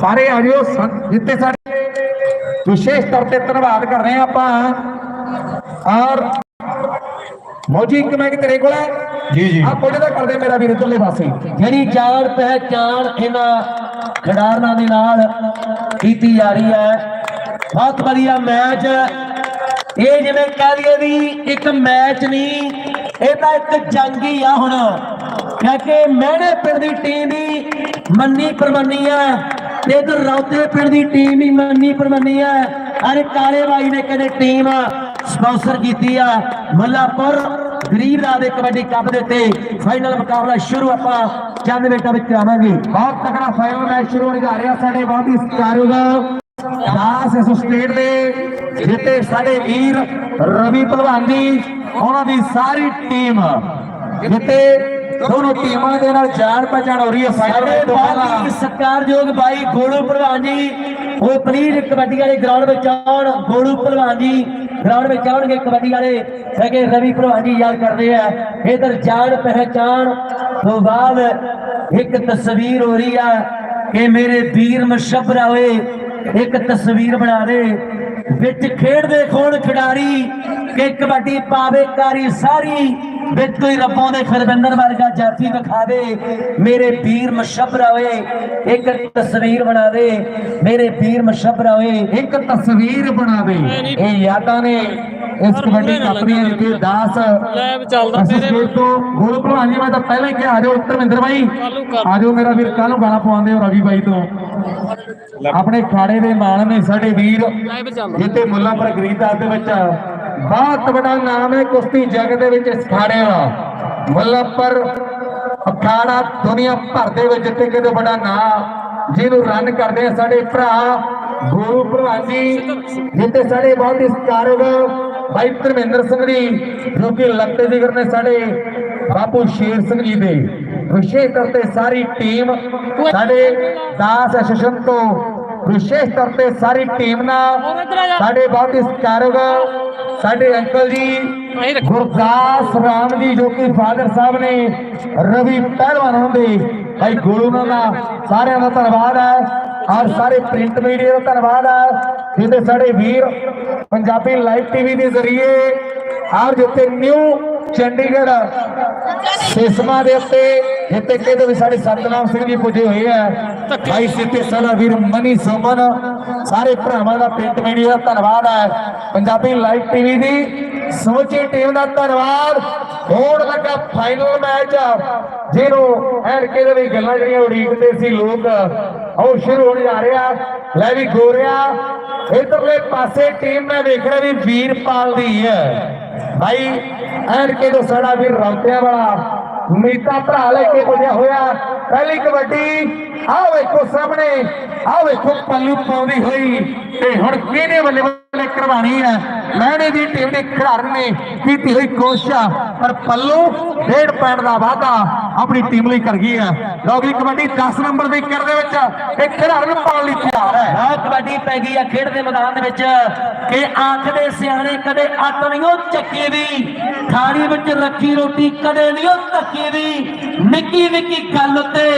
ਸਾਰੇ ਆ ਜਿਓ ਜਿੱਥੇ ਸਾਡੇ। ਵਿਸ਼ੇਸ਼ ਤੌਰ ਤੇ ਧੰਨਵਾਦ ਕਰ ਰਹੇ ਆਪਾਂ। ਔਰ ਮੋਜੀ ਇੱਕ ਮੈਂ ਤੇਰੇ ਕੋਲ ਹੈ? ਜੀ ਜੀ। ਆ ਕੋਲੇ ਦਾ ਕਰਦੇ ਮੇਰਾ ਵੀਰ ਇਧਰਲੇ ਪਾਸੇ। ਜਿਹੜੀ ਜਾਣ ਪਹਿਚਾਣ ਇਹਨਾਂ ਖਿਡਾਰਨਾਂ ਦੇ ਨਾਲ ਕੀਤੀ ਜਾ ਰਹੀ ਹੈ। ਬਹੁਤ ਵਧੀਆ ਮੈਚ। ਇਹ ਜਿਵੇਂ ਕਹਿ ਲਈਏ ਵੀ ਇੱਕ ਮੈਚ ਨਹੀਂ ਇਹ ਤਾਂ ਇੱਕ ਜੰਗ ਹੀ ਆ ਹੁਣ। ਕਿਉਂਕਿ ਮਹਿਣੇ ਪਿੰਡ ਦੀ ਟੀਮ ਵੀ ਮੰਨੀ ਪਰਮੰਨੀ ਤੇ ਇਧਰ ਰੌਤੇ ਪਿੰਡ ਦੀ ਟੀਮ ਵੀ ਮੰਨੀ ਪਰਮੰਨੀ ਹੈ ਅਰੇ ਕਾਲੇ ਬਾਈ ਨੇ ਕਦੇ ਟੀਮ ਸਪਾਂਸਰ ਕੀਤੀ ਆ ਮੁੱਲਾਪੁਰ ਗਰੀਬ ਰਾਜ ਦੇ ਕਬੱਡੀ ਕੱਪ ਦੇ ਉੱਤੇ। ਫਾਈਨਲ ਮੁਕਾਬਲਾ ਸ਼ੁਰੂ ਆਪਾਂ ਚੰਦ ਮਿੰਟਾਂ ਵਿੱਚ ਕਰਾਵਾਂਗੇ। ਬਹੁਤ ਤਕੜਾ ਫਾਈਨਲ ਮੈਚ ਸ਼ੁਰੂ ਹੋਣ ਜਾ ਰਿਹਾ ਸਾਡੇ ਬਹੁਤ ਹੀ ਸਤਿਕਾਰਯੋਗ ਦਾਸ ਇਸ ਸਟੇਟ ਦੇ ਜਿੱਤੇ ਸਾਡੇ ਵੀਰ ਰਵੀ ਭਲਵਾਨ ਜੀ, ਉਹਨਾਂ ਦੀ ਸਾਰੀ ਟੀਮ ਜਿੱਤੇ ਦੋਨੋਂ ਟੀਮਾਂ ਦੇ ਨਾਲ ਜਾਣ ਪਛਾਣ ਹੋ ਰਹੀ ਹੈ ਫਾਈਨਲ ਦੋਨਾਂ ਹੀ ਸਤਿਕਾਰਯੋਗ ਬਾਈ ਗੋਲੂ ਭਲਵਾਨ ਜੀ ਉਹ ਪਲੀਜ਼ ਕਬੱਡੀ ਵਾਲੇ ਗਰਾਊਂਡ ਵਿੱਚ ਆਉਣ ਗੋਲੂ ਭਲਵਾਨ ਜੀ ਗਰਾਊਂਡ ਵਿੱਚ ਆਉਣਗੇ ਕਬੱਡੀ ਵਾਲੇ ਹੈਗੇ ਰਵੀ ਭਲਵਾਨ ਜੀ ਯਾਦ ਕਰਦੇ ਆ। ਇਧਰ ਜਾਣ ਪਹਿਚਾਣ ਤੋਂ ਬਾਅਦ ਇੱਕ ਤਸਵੀਰ ਹੋ ਰਹੀ ਆ ਕਿ ਮੇਰੇ ਵੀਰ ਮਸ਼ਬਰਾ ਹੋਏ ਇੱਕ ਤਸਵੀਰ ਬਣਾ ਦੇ। ਵਿੱਚ ਖੇਡਦੇ ਖੋਣ ਖਿਡਾਰੀ ਕਿ ਕਬੱਡੀ ਪਾਵੇ ਕਾਰੀ ਸਾਰੀ, ਵਿੱਚ ਕੋਈ ਰੱਬੋਂ ਦੇ ਖਰਬੰਦਰ ਵਰਗਾ ਜਾਤੀ ਵਿਖਾਵੇ, ਮੇਰੇ ਵੀਰ ਮਸ਼ਬਰਾ ਹੋਏ ਇੱਕ ਤਸਵੀਰ ਬਣਾਵੇ, ਮੇਰੇ ਵੀਰ ਮਸ਼ਬਰਾ ਹੋਏ ਇੱਕ ਤਸਵੀਰ ਬਣਾਵੇ। ਇਹ ਯਾਦਾਂ ਨੇ ਇਸ ਕਬੱਡੀ ਕੱਪ ਦੀਆਂ ਜਿੱਥੇ ਦਾਸ ਲੈਬ ਚੱਲਦਾ ਸਟੇਟ ਤੋਂ ਗੋਲ ਭਲਵਾਨ ਜੀ ਮੈਂ ਤਾਂ ਪਹਿਲਾਂ ਹੀ ਕਿਹਾ ਆ ਜਾਓ ਧਰਮਿੰਦਰ ਬਾਈ। ਆ ਜਾਓ ਮੇਰਾ ਵੀਰ ਕੱਲ ਨੂੰ ਗਾਣਾ ਪਵਾਉਂਦੇ ਹੋ ਰਵੀ ਬਾਈ ਤੋਂ। ਆਪਣੇ ਖਾੜੇ ਦੇ ਮਾਣ ਨੇ ਸਾਡੇ ਵੀਰ ਜਿੱਤੇ ਮੁੱਲਾਂਪੁਰ ਗਰੀਦਾਸ ਦੇ ਵਿੱਚ ਬਹੁਤ ਵੱਡਾ ਨਾਮ ਹੈ ਕੁਸ਼ਤੀ ਜਗਤ ਦੇ ਵਿੱਚ ਇਸ ਖਾੜੇ ਦਾ। ਮੁੱਲਾਂਪੁਰ ਅਖਾੜਾ ਦੁਨੀਆ ਭਰ ਦੇ ਵਿੱਚ ਜਿੱਤੇ ਕਿਤੇ ਵੱਡਾ ਨਾਮ ਜਿਹਨੂੰ ਰਨ ਕਰਦੇ ਆ ਸਾਡੇ ਭਰਾ ਗੁਰੂ ਭਲਵਾਨ ਜੀ ਜਿੱਤੇ ਸਾਡੇ ਬਹੁਤ ਹੀ ਸਤਿਕਾਰਯੋਗ ਭਾਈ ਧਰਮਿੰਦਰ ਸਿੰਘ ਜੀ, ਜੋ ਕਿ ਲੱਗਦੇ ਜਿਗਰ ਨੇ ਸਾਡੇ ਬਾਪੂ ਸ਼ੇਰ ਸਿੰਘ ਜੀ ਦੇ ਵਿਸ਼ੇਸ਼ ਤੌਰ ਤੇ ਸਾਰੀ ਟੀਮ, ਸਾਡੇ ਦਾਸ ਐਸੋਸੀਏਸ਼ਨ ਤੋਂ ਵਿਸ਼ੇਸ਼ ਤੌਰ ਤੇ ਸਾਰੀ ਟੀਮ ਨਾਲ ਸਾਡੇ ਬਹੁਤ ਹੀ ਸਤਿਕਾਰਯੋਗ ਸਾਡੇ ਅੰਕਲ ਜੀ, ਗੁਰਦਾਸ ਰਾਮ ਜੀ, ਜੋ ਕਿ ਫਾਦਰ ਸਾਹਿਬ ਨੇ ਰਵੀ ਪਹਿਲਵਾਨ ਹੁੰਦੇ ਭਾਈ ਗੁਰੂ ਉਹਨਾਂ ਸਾਰਿਆਂ ਦਾ ਧੰਨਵਾਦ ਹੈ ਔਰ ਸਾਰੇ ਪ੍ਰਿੰਟ ਮੀਡੀਆ ਦਾ ਧੰਨਵਾਦ ਹੈ। ਜਿਹਦੇ ਸਾਡੇ ਵੀਰ ਪੰਜਾਬੀ ਲਾਈਵ ਟੀਵੀ ਦੇ ਜ਼ਰੀਏ ਔਰ ਜਿੱਥੇ ਨਿਊ ਚੰਡੀਗੜ੍ਹ ਸਿਸਮਾ ਦੇ ਉੱਤੇ, ਜਿੱਥੇ ਕਿਤੇ ਵੀ ਸਾਡੇ ਸਤਨਾਮ ਸਿੰਘ ਜੀ ਪੁੱਜੇ ਹੋਏ ਆ। ਭਾਈ ਸਿੱਤੇ ਸਾਡਾ ਵੀਰ ਮਨੀ ਸੁਮਨ, ਸਾਰੇ ਭਰਾਵਾਂ ਦਾ ਪ੍ਰਿੰਟ ਮੀਡੀਆ ਦਾ ਧੰਨਵਾਦ ਹੈ। ਪੰਜਾਬੀ ਲਾਈਵ ਟੀਵੀ ਦੀ ਸਮੁੱਚੀ ਟੀਮ ਦਾ ਧੰਨਵਾਦ। ਹੋਣ ਲੱਗਾ ਫਾਈਨਲ ਮੈਚ ਜਿਹਨੂੰ ਐਨ ਕਿਤੇ ਵੀ ਗੱਲਾਂ ਜਿਹੜੀਆਂ ਉਡੀਕਦੇ ਸੀ ਲੋਕ ਉਹ ਸ਼ੁਰੂ ਹੋਣ ਜਾ ਰਿਹਾ। ਲੈ ਵੀ ਗੋਰਿਆ, ਇਧਰਲੇ ਪਾਸੇ ਟੀਮ ਮੈਂ ਵੇਖ ਰਿਹਾ ਵੀ ਵੀਰਪਾਲ ਦੀ ਹੈ। ਭਾਈ ਐਨ ਕਿਤੇ ਸਾਡਾ ਵੀਰ ਰੌਤਿਆਂ ਵਾਲਾ, ਮੀਤਾ ਭਰਾ ਲੈ ਕੇ ਪੁੱਜਿਆ ਹੋਇਆ। ਪਹਿਲੀ ਕਬੱਡੀ, ਆਹ ਵੇਖੋ ਸਾਹਮਣੇ, ਆਹ ਵੇਖੋ ਪੱਲੂ ਪਾਉਂਦੀ ਹੋਈ। ਤੇ ਹੁਣ ਕਿਹਨੇ ਬੱਲੇ ਬੱਲੇ ਕਰਵਾਣੀ ਹੈ। ਮਹਿਣੇ ਦੀ ਟੀਮ ਦੇ ਖਿਡਾਰੀ ਨੇ ਕੀਤੀ ਹੋਈ ਕੋਸ਼ਿਸ਼, ਪਰ ਪੱਲੂ ਡੇਢ ਪੈਣ ਦਾ ਵਾਅਦਾ ਆਪਣੀ ਟੀਮ ਲਈ ਕਰ ਗਈ ਹੈ। ਲੋਕੀ ਕਬੱਡੀ 10 ਨੰਬਰ ਦੀ ਕਰ ਦੇ ਵਿੱਚ ਇੱਕ ਖਿਡਾਰੀ ਪਾਉਣ ਲਈ ਤਿਆਰ ਹੈ। ਬਹੁਤ ਕਬੱਡੀ ਪੈ ਗਈ ਆ ਖੇਡ ਦੇ ਮੈਦਾਨ ਦੇ ਵਿੱਚ, ਕਿ ਆਖਦੇ ਸਿਆਣੇ ਕਦੇ ਅੱਤ ਨਹੀਂ ਉਹ ਚੱਕੀ ਦੀ। ਥਾਲੀ ਵਿੱਚ ਰੱਖੀ ਰੋਟੀ ਕਦੇ ਨਹੀਂ ਉਹ ਧੱਕੀ ਦੀ। ਨਿੱਕੀ ਨਿੱਕੀ ਗੱਲ ਉੱਤੇ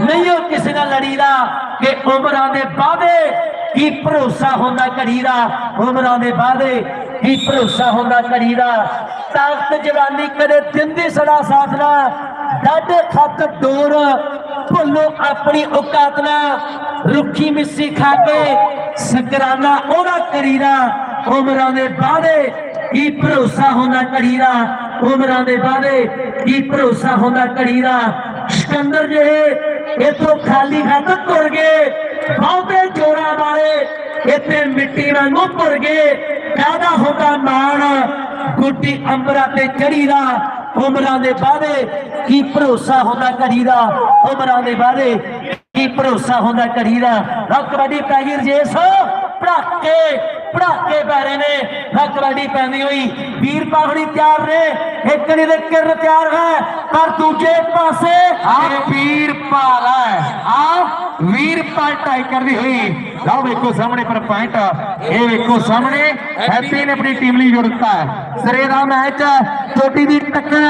ਨਹੀਂ ਉਹ ਕਿਸੇ ਨਾਲ ਲੜੀਦਾ, ਕਿ ਉਮਰਾਂ ਦੇ ਵਾਅਦੇ ਕੀ ਭਰੋਸਾ ਹੁੰਦਾ ਘੜੀ ਦਾ, ਉਮਰਾਂ ਦੇ ਵਾਅਦੇ ਕੀ ਭਰੋਸਾ ਹੁੰਦਾ ਘੜੀ ਦਾ। ਤਾਕਤ ਜਵਾਨੀ ਕਦੇ ਦਿੰਦੀ ਸਦਾ ਸਾਥ ਨਾ ਡਾਢੇ ਖਾਤਰ ਡੋਰ ਭੁੱਲੋ ਆਪਣੀ ਔਕਾਤ ਨਾ ਰੁੱਖੀ ਮਿੱਸੀ ਖਾ ਕੇ ਸਕਰਾਨਾ ਉਹਦਾ ਕਰੀਦਾ ਉਮਰਾਂ ਦੇ ਵਾਅਦੇ ਕੀ ਭਰੋਸਾ ਹੁੰਦਾ ਘੜੀ ਉਮਰਾਂ ਦੇ ਵਾਅਦੇ ਕੀ ਭਰੋਸਾ ਹੁੰਦਾ ਘੜੀ ਸਿਕੰਦਰ ਜਿਹੇ ਇਥੋਂ ਖਾਲੀ ਹੱਥ ਤੁਰ ਗਏ। ਬਹੁਤੇ ਜੋਰਾਂ ਵਾਲੇ ਇੱਥੇ ਮਿੱਟੀ ਵਾਂਗੂ ਭੁਰ ਗਏ ਕਾਹਦਾ ਹੁੰਦਾ ਮਾਣ, ਗੁੱਡੀ ਅੰਬਰਾਂ ਤੇ ਚੜੀ ਦਾ, ਉਮਰਾਂ ਦੇ ਵਾਅਦੇ, ਕੀ ਭਰੋਸਾ ਹੁੰਦਾ ਘੜੀ ਦਾ? ਉਮਰਾਂ ਦੇ ਵਾਅਦੇ, ਕੀ ਭਰੋਸਾ ਹੁੰਦਾ ਘੜੀ ਦਾ? ਲਓ ਕਬੱਡੀ ਪੈ ਗਈ ਰਜੇਸ਼ ਪੜਾਕੇ ਪੈ ਰਹੇ ਨੇ। ਲਓ ਕਬੱਡੀ ਪੈਂਦੀ ਹੋਈ। ਵੀਰ ਪਾਖੜੀ ਤਿਆਰ ਨੇ। ਇੱਕ ਨੇ ਦੇ ਕਿਰਨ ਤਿਆਰ ਹੈ। ਪਰ ਦੂਜੇ ਪਾਸੇ ਆ ਵੀਰਪਾਲ ਹੈ। ਆ ਵੀਰਪਾਲ ਟਾਈ ਕਰਦੀ ਹੋਈ। ਲਓ ਵੇਖੋ ਸਾਹਮਣੇ ਪਰ ਪੁਆਇੰਟ ਇਹ ਵੇਖੋ ਸਾਹਮਣੇ ਹੈਪੀ ਨੇ ਆਪਣੀ ਟੀਮ ਲਈ ਜੋੜ ਦਿੱਤਾ ਹੈ। ਸਿਰੇ ਦਾ ਮੈਚ ਛੋਟੀ ਦੀ ਟੱਕਰ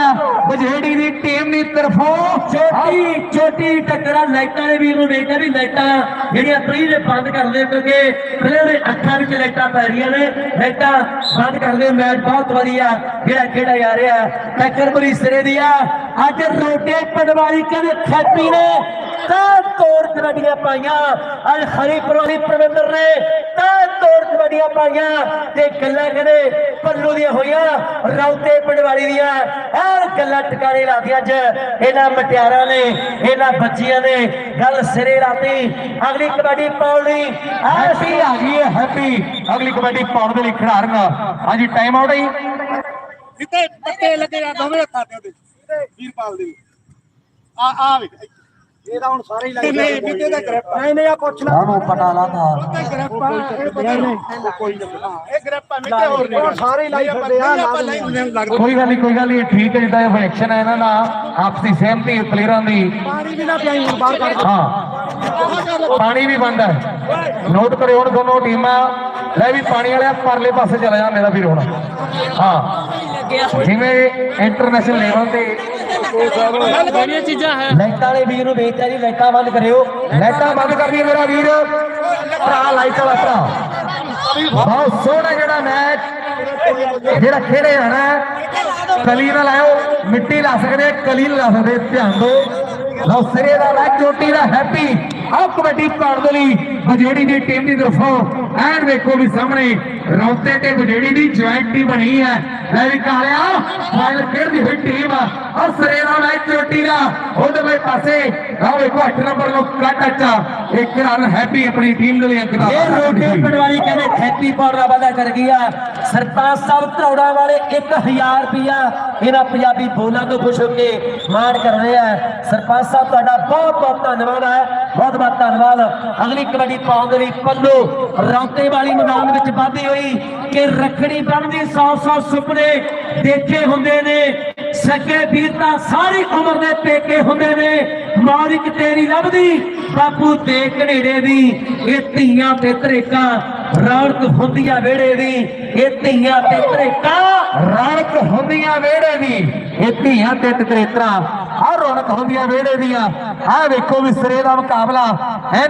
ਬਜੇੜੀ ਦੀ ਟੀਮ ਦੀ ਤਰਫੋਂ ਛੋਟੀ ਛੋਟੀ ਟੱਕਰਾਂ ਲਾਈਟਾਂ ਦੇ ਵੀਰ ਨੂੰ ਵੇਖਿਆ ਵੀ ਲਾਈਟਾਂ ਜਿਹੜੀਆਂ ਪ੍ਰੀ ਦੇ ਬੰਦ ਕਰ ਦੇ ਕਿਉਂਕਿ ਪਹਿਲੇ ਦੇ ਅੱਖਾਂ ਵਿੱਚ ਲਾਈਟਾਂ ਪੈ ਰਹੀਆਂ ਨੇ। ਲਾਈਟਾਂ ਬੰਦ ਕਰ ਦੇ ਮੈਚ ਬਹੁਤ ਵਧੀਆ ਜਿਹੜਾ ਖੇਡਾ ਜਾ ਰਿਹਾ ਟੱਕਰ ਬੜੀ ਸਿਰੇ ਦੀ ਆ। ਅੱਜ ਰੋਟੇ ਪਟਵਾਰੀ ਕਹਿੰਦੇ ਖੈਪੀ ਨੇ ਤਾਂ ਤੋੜ ਕਬੱਡੀਆਂ ਪਾਈਆਂ। ਅੱਜ ਹਰੀ ਪ੍ਰਵਾਨੀ ਪ੍ਰਵਿੰਦਰ ਨੇ ਤਾਂ ਤੋੜ ਕਬੱਡੀਆਂ ਪਾਈਆਂ। ਤੇ ਗੱਲਾਂ ਕਹਿੰਦੇ ਪੱਲੂ ਦੀਆਂ ਹੋਈਆਂ ਰੌਤੇ ਪਟਵਾਰੀ ਦੀਆਂ। ਐ ਗੱਲਾਂ ਟਿਕਾਣੇ ਲਾਦੀਆਂ ਅੱਜ। ਇਹਨਾਂ ਮਟਿਆਰਾਂ ਨੇ ਇਹਨਾਂ ਬੱਚੀਆਂ ਨੇ ਗੱਲ ਸਿਰੇ ਲਾਤੀ। ਅਗਲੀ ਕਬੱਡੀ ਪਾਉਣ ਲਈ ਆ ਗਈ ਹੈ ਹੈਪੀ ਅਗਲੀ ਕਬੱਡੀ ਪਾਉਣ ਦੇ ਲਈ ਖਿਡਾਰਨ ਹਾਂਜੀ ਟਾਈਮ ਆਊਟ ਹੈ ਜੀ। ਜਿੱਤੇ ਪੱਤੇ ਲੱਗੇ ਆ ਦੋਵੇਂ ਹੱਥਾਂ ਤੇ ਉਹਦੇ। ਵੀਰਪਾਲ ਦੇ ਆ ਆ ਵੇਖ। ਇਹਦਾ ਹੁਣ ਸਾਰੇ ਹੀ ਲੱਗੇ ਨਹੀਂ ਵਿੱਚੇ ਦਾ ਗ੍ਰਿਪ ਨਹੀਂ ਨਹੀਂ ਆ ਪੁੱਛ ਲੈ। ਉਹਨੂੰ ਪਤਾ ਲਾਤਾ ਗ੍ਰਿਪ ਆ ਇਹ ਪਤਾ ਨਹੀਂ। ਕੋਈ ਨਹੀਂ। ਹਾਂ ਇਹ ਗ੍ਰਿਪ ਆ ਮਿੱਟੇ ਹੋਰ ਨੇ ਸਾਰੇ ਹੀ ਲਾਈ ਫਿਰਦੇ ਆ ਆਪਾਂ ਲਾਈ ਹੁੰਦੇ ਆ। ਲੱਗਦਾ। ਕੋਈ ਗੱਲ ਨਹੀਂ ਕੋਈ ਗੱਲ ਨਹੀਂ ਠੀਕ ਹੈ ਜਿੱਦਾਂ ਇਹ ਐਕਸ਼ਨ ਹੈ ਇਹਨਾਂ ਦਾ ਆਪਸੀ ਸਹਿਮਤੀ ਪਲੇਅਰਾਂ ਦੀ। ਪਾਣੀ ਵੀ ਨਾ ਪਿਆਈ ਹੁਣ ਬਾਹਰ ਕੱਢ ਹਾਂ। ਪਾਣੀ ਵੀ ਬੰਦ ਹੈ। ਨੋਟ ਕਰਿਓ ਹੁਣ ਦੋਨੋਂ ਟੀਮਾਂ। ਲੈ ਵੀ ਪਾਣੀ ਵਾਲਿਆ ਪਰਲੇ ਪਾਸੇ ਚਲਾ ਜਾ ਮੇਰਾ ਵੀਰ ਹੁਣ। ਹਾਂ। ਜਿਵੇਂ ਇੰਟਰਨੈਸ਼ਨਲ ਲੈਵਲ ਤੇ ਬੜੀਆਂ ਚੀਜ਼ਾਂ ਹੈ। ਲਾਈਟਾਂ ਵਾਲੇ ਵੀਰ ਨੂੰ ਵੇਚਿਆ ਜੀ ਲਾਈਟਾਂ ਬੰਦ ਕਰਿਓ। ਲਾਈਟਾਂ ਬੰਦ ਕਰ ਦਿਓ ਮੇਰਾ ਵੀਰ। ਭਰਾ ਲਾਈਟ ਵਾਲਾ ਭਰਾ। ਬਹੁਤ ਸੋਹਣਾ ਜਿਹੜਾ ਮੈਚ ਜਿਹੜਾ ਖੇਡੇ ਜਾਣਾ ਕਲੀ ਨਾਲ ਆਇਓ ਮਿੱਟੀ ਲਾ ਸਕਦੇ ਕਲੀ ਲਾ ਸਕਦੇ ਧਿਆਨ ਦਿਓ। ਲਓ ਸਿਰੇ ਦਾ ਮੈਚ ਚੋਟੀ ਦਾ ਹੈਪੀ। ਆਹ ਕਬੱਡੀ ਪਾਉਣ ਦੇ ਲਈ ਬਜੇੜੀ ਦੀ ਟੀਮ ਦੀ ਤਰਫੋਂ ਐਨ ਵੇਖੋ ਵੀ ਸਾਹਮਣੇ ਰੌਤੇ ਤੇ ਬਜੇੜੀ ਦੀ ਜੁਆਇੰਟ ਟੀਮ ਬਣੀ ਹੈ। ਲੈ ਵੀ ਕਾਲਿਆ ਫਾਈਨਲ ਖੇਡਦੀ ਹੋਈ ਟੀਮ ਔਰ ਸਿਰੇ ਦਾ ਮੈਚ ਚੋਟੀ ਦਾ। ਉਹਦੇ ਪਾਸੇ ਆਹ ਵੇਖੋ 8 ਨੰਬਰ ਨੂੰ ਕੱਟ ਅੱਛਾ। ਇੱਕ ਰਨ ਹੈਪੀ ਆਪਣੀ ਟੀਮ ਦੇ ਲਈ ਅੰਕ ਦਾ ਇਹ ਰੋਟੀ ਪਟਵਾਰੀ ਕਹਿੰਦੇ ਖੇਤੀ ਪਾਉਣ ਦਾ ਵਾਅਦਾ ਕਰ ਗਿਆ ਸਰਪੰਚ ਸਾਹਿਬ ਧਰੌੜਾ ਵਾਲੇ 1000 ਰੁਪਿਆ ਇਹਨਾਂ ਪੰਜਾਬੀ ਬੋਲਾਂ ਤੋਂ ਖੁਸ਼ ਹੋ ਕੇ ਮਾਣ ਕਰ ਰਹੇ ਆ। ਸਰਪੰਚ ਸਾਹਿਬ, ਤੁਹਾਡਾ ਬਹੁਤ ਬਹੁਤ ਧੰਨਵਾਦ ਹੈ। ਬਹੁਤ ਬਹੁਤ ਧੰਨਵਾਦ। ਅਗਲੀ ਕਬੱਡੀ ਪਾਉਣ ਦੇ ਲਈ ਪੱਲੂ ਰੌਤੇ ਵਾਲੀ ਮੈਦਾਨ ਵਿੱਚ ਵਾਧੀ ਹੋਈ ਕਿ ਰੱਖੜੀ ਬੰਨ੍ਹਦੀ 100 100 ਸੁਪਨੇ ਦੇਖੇ ਹੁੰਦੇ ਨੇ। ਸੱਗੇ ਵੀਰ ਤਾਂ ਸਾਰੀ ਉਮਰ ਦੇ ਪੇਕੇ ਹੁੰਦੇ ਨੇ। ਮਾਰਿਕ ਤੇਰੀ ਲੱਭਦੀ, ਬਾਪੂ ਦੇ ਘਨੇੜੇ ਦੀ। ਇਹ ਧੀਆਂ ਤੇ ਧਰੇਕਾਂ ਰੌਣਕ ਹੁੰਦੀਆਂ ਵਿਹੜੇ ਦੀ। ਇਹ ਧੀਆਂ ਤੇ ਧਰੇਕਾਂ ਰੌਣਕ ਹੁੰਦੀਆਂ ਵਿਹੜੇ ਦੀ। ਇਹ ਧੀਆਂ ਤੇ ਤਤਰੇਤਰਾ ਆ ਰੌਣਕ ਹੁੰਦੀਆਂ ਵਿਹੜੇ ਦੀਆਂ। ਆ ਵੇਖੋ ਵੀ ਸਿਰੇ ਦਾ ਮੁਕਾਬਲਾ। ਹੈ?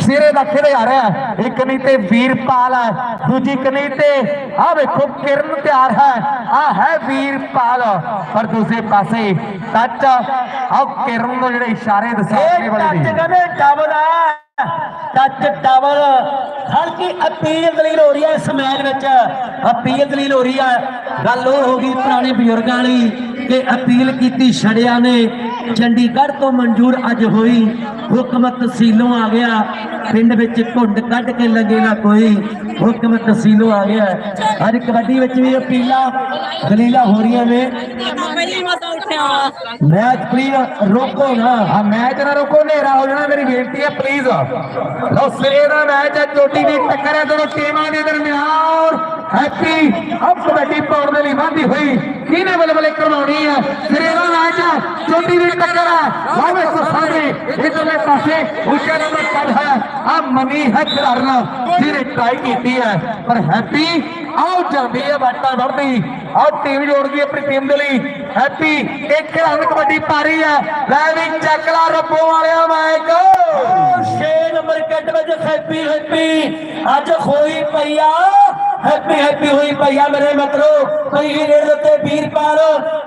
ਸਿਰੇ ਦਾ ਖੇਡ ਆ ਰਿਹਾ। ਇੱਕ ਨਹੀਂ ਤੇ ਵੀਰਪਾਲ ਹੈ ਦੂਜੀ ਕਨੀ ਤੇ ਆ ਵੇਖੋ ਕਿਰਨ ਤਿਆਰ ਹੈ। ਆ ਹੈ ਵੀਰਪਾਲ। ਪਰ ਦੂਸਰੇ ਪਾਸੇ ਟੱਚ ਆ ਕਿਰਨ ਨੂੰ ਜਿਹੜੇ ਇਸ਼ਾਰੇ ਇਹ ਵਾਲੇ ਟੱਚ ਨੇ। ਕਹਿੰਦੇ ਡਬਲ ਟੱਚ ਡਬਲ ਹਲਕੀ ਅਪੀਲ ਦਲੀਲ ਹੋ ਰਹੀ ਹੈ ਇਸ ਮੈਚ ਵਿੱਚ। ਅਪੀਲ ਦਲੀਲ ਹੋ ਰਹੀ ਹੈ। ਗੱਲ ਉਹ ਹੋ ਗਈ ਪੁਰਾਣੇ ਬਜ਼ੁਰਗਾਂ ਵਾਲੀ। ਕਿ ਅਪੀਲ ਕੀਤੀ, ਛੜਿਆਂ ਨੇ। ਚੰਡੀਗੜ੍ਹ ਤੋਂ ਮਨਜ਼ੂਰ ਅੱਜ ਹੋਈ ਹੁਕਮ ਤਹਿਸੀਲੋਂ ਆ ਗਿਆ। ਪਿੰਡ ਵਿੱਚ ਘੁੰਡ ਕੱਢ ਕੇ ਲੱਗੇ ਨਾ ਕੋਈ। ਹੁਕਮ ਤਹਿਸੀਲੋਂ ਆ ਗਿਆ। ਅੱਜ ਕਬੱਡੀ ਵਿੱਚ ਵੀ ਅਪੀਲਾਂ, ਦਲੀਲਾਂ ਹੋ ਰਹੀਆਂ ਨੇ। ਪਹਿਲੀ ਮੈਚ ਪਲੀਜ਼ ਰੋਕੋ ਨਾ। ਆ ਮੈਚ ਨਾ ਰੋਕੋ, ਹਨੇਰਾ ਹੋ ਜਾਣਾ। ਮੇਰੀ ਬੇਨਤੀ ਹੈ ਪਲੀਜ਼ ਲਓ ਸਿਰੇ ਦਾ ਮੈਚ ਹੈ, ਚੋਟੀ ਦੀ ਟੱਕਰ ਹੈ, ਦੋਨੋਂ ਟੀਮਾਂ ਦੇ ਦਰਮਿਆਨ। ਹੈਪੀ ਅਪ ਕਬੱਡੀ ਪਾਉਣ ਦੇ ਲਈ ਵਾਧੀ ਹੋਈ। ਕਿਹਨੇ ਬਲਬਲੇ ਕਰਵਾਉਣੀ ਹੈ ਸਿਰੇ ਦਾ ਮੈਚ ਹੈ ਚੋਟੀ ਦੀ ਟੱਕਰ ਹੈ ਲਾਵੇ ਕੋ ਸਾਹਮਣੇ ਇਧਰਲੇ ਪਾਸੇ ਉੱਚਾ ਨੰਬਰ ਕੱਢ ਹੈ। ਆ ਮਨੀ ਹੈ ਖਿਡਾਰਨ ਜਿਹਨੇ ਟਰਾਈ ਕੀਤੀ ਹੈ। ਪਰ ਹੈਪੀ ਆਉ ਜਾਂਦੀ ਹੈ ਬਾਟਾ ਵੜਦੀ ਆਉ ਟੀਮ ਜੋੜਦੀ ਹੈ ਆਪਣੀ ਟੀਮ ਦੇ ਲਈ। ਹੈਪੀ ਇੱਕ ਰਨ ਕਬੱਡੀ ਪਾ ਰਹੀ ਹੈ ਲੈ ਵੀ ਚੱਕ ਲਾ ਰੱਬੋ ਵਾਲਿਆ ਮੈਚ 6 ਨੰਬਰ ਕੱਟ ਵਿੱਚ ਹੈਪੀ ਹੈਪੀ, ਅੱਜ ਹੋਈ ਪਈਆ ਹੈਪੀ ਹੈਪੀ ਹੋਈ ਪਈਆ ਮੇਰੇ ਮਿੱਤਰੋ। ਕੋਈ ਵੀ ਰੇਡ ਦੇ ਉੱਤੇ ਵੀਰਪਾਲ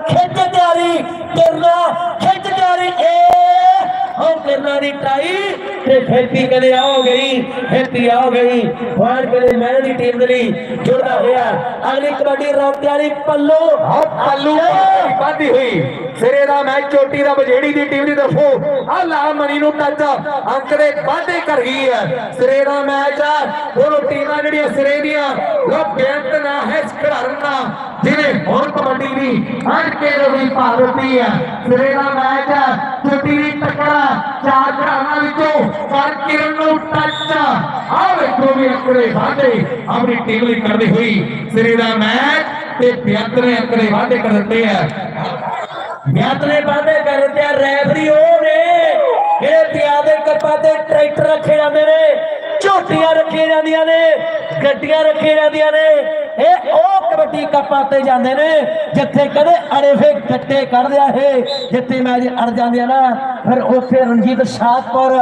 ਖਿੱਚ ਤਿਆਰੀ ਕਰਨਾ, ਖਿੱਚ ਤਿਆਰੀ, ਏ ਹੋ ਕਰਨਾ ਦੀ ਟਰਾਈ ਤੇ ਹੈਪੀ ਕਦੇ ਆਓ ਗਈ ਹੈਪੀ ਆਓ ਗਈ। ਵਾਰ ਕਦੇ ਮੈਂ ਦੀ ਟੀਮ ਦੇ ਲਈ ਜੁੜਦਾ ਹੋਇਆ ਅਗਲੀ ਕਬੱਡੀ ਰੌਂਟੇ ਵਾਲੀ ਪੱਲੂ। ਆ ਪੱਲੂ ਵਾਧੀ ਹੋਈ। ਸਿਰੇ ਦਾ ਮੈਚ ਚੋਟੀ ਦਾ ਬਜੇੜੀ ਦੀ ਟੀਮ ਦੀ ਤਰਫੋਂ ਆ ਲਾ ਮਣੀ ਨੂੰ ਟੱਚ ਅੰਕ ਦੇ ਵਾਧੇ ਕਰ ਗਈ ਹੈ। ਸਿਰੇ ਦਾ ਮੈਚ ਆ। ਦੋਨੋਂ ਟੀਮਾਂ ਜਿਹੜੀਆਂ ਸਿਰੇ ਦੀਆਂ ਲੋ ਬੇਅੰਤ ਨਾ ਹੈ ਦਾ। ਜਿਵੇਂ ਹੁਣ ਕਬੱਡੀ ਦੀ ਅੜ ਕੇ ਰਵੀ ਪਾ ਦਿੱਤੀ ਹੈ। ਸਿਰੇ ਦਾ ਮੈਚ ਹੈ ਚੋਟੀ ਦੀ ਟੱਕਰਾ ਚਾਰ ਖਿਡਾਰਨਾਂ ਵਿੱਚੋਂ ਪਰ ਕਿਰਨ ਨੂੰ ਟੱਚ ਆ ਵੇਖੋ ਵੀ ਅੰਕੜੇ ਵਾਧੇ ਆਪਣੀ ਟੀਮ ਲਈ ਕਰਦੇ ਹੋਈ ਸਿਰੇ ਦਾ ਮੈਚ ਤੇ ਬਿਆੰਤ ਨੇ ਅੰਕੜੇ ਵਾਧੇ ਕਰ ਦਿੱਤੇ ਆ ਯਾਤਰੇ ਬਾਦੇ ਕਰਦੇ ਆ ਰੈਫਰੀ ਉਹ ਨੇ ਜਿਹੜੇ ਪਿਆ ਦੇ ਕੱਪਾਂ ਤੇ ਟਰੈਕਟਰ ਰੱਖੇ ਜਾਂਦੇ ਨੇ ਝੋਟੀਆਂ ਰੱਖੀਆਂ ਜਾਂਦੀਆਂ ਨੇ ਗੱਡੀਆਂ ਰੱਖੀਆਂ ਜਾਂਦੀਆਂ ਨੇ ਇਹ ਉਹ ਕਬੱਡੀ ਕੱਪਾਂ ਤੇ ਜਾਂਦੇ ਨੇ ਜਿੱਥੇ ਕਦੇ ਅੜੇ ਫੇ ਗੱਟੇ ਕੱਢਦੇ ਆ ਇਹ ਜਿੱਥੇ ਮੈਚ ਅੜ ਜਾਂਦੇ ਆ ਨਾ ਫਿਰ ਉੱਥੇ ਰਣਜੀਤ ਸ਼ਾਹਪੁਰ